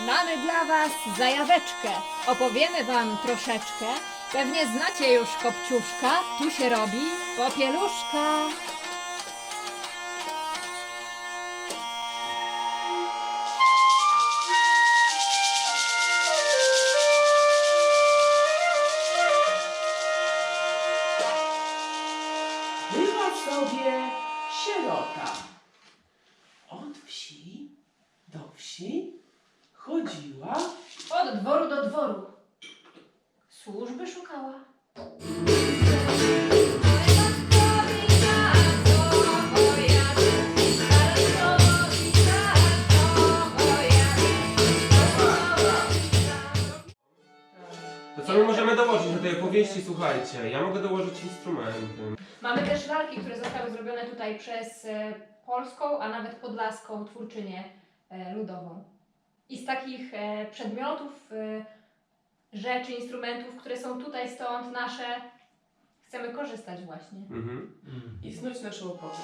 Mamy dla Was zajaweczkę. Opowiemy Wam troszeczkę. Pewnie znacie już kopciuszka. Tu się robi popieluszka. Była sobie sierota. Od wsi do wsi chodziła. Od dworu do dworu. Służby szukała. To co my możemy dołożyć do tej opowieści? Słuchajcie, ja mogę dołożyć instrumenty. Mamy też lalki, które zostały zrobione tutaj przez e, polską, a nawet podlaską twórczynię e, ludową. I z takich e, przedmiotów, e, rzeczy, instrumentów, które są tutaj stąd nasze, chcemy korzystać właśnie. Mhm. i snuć naszą opowieść.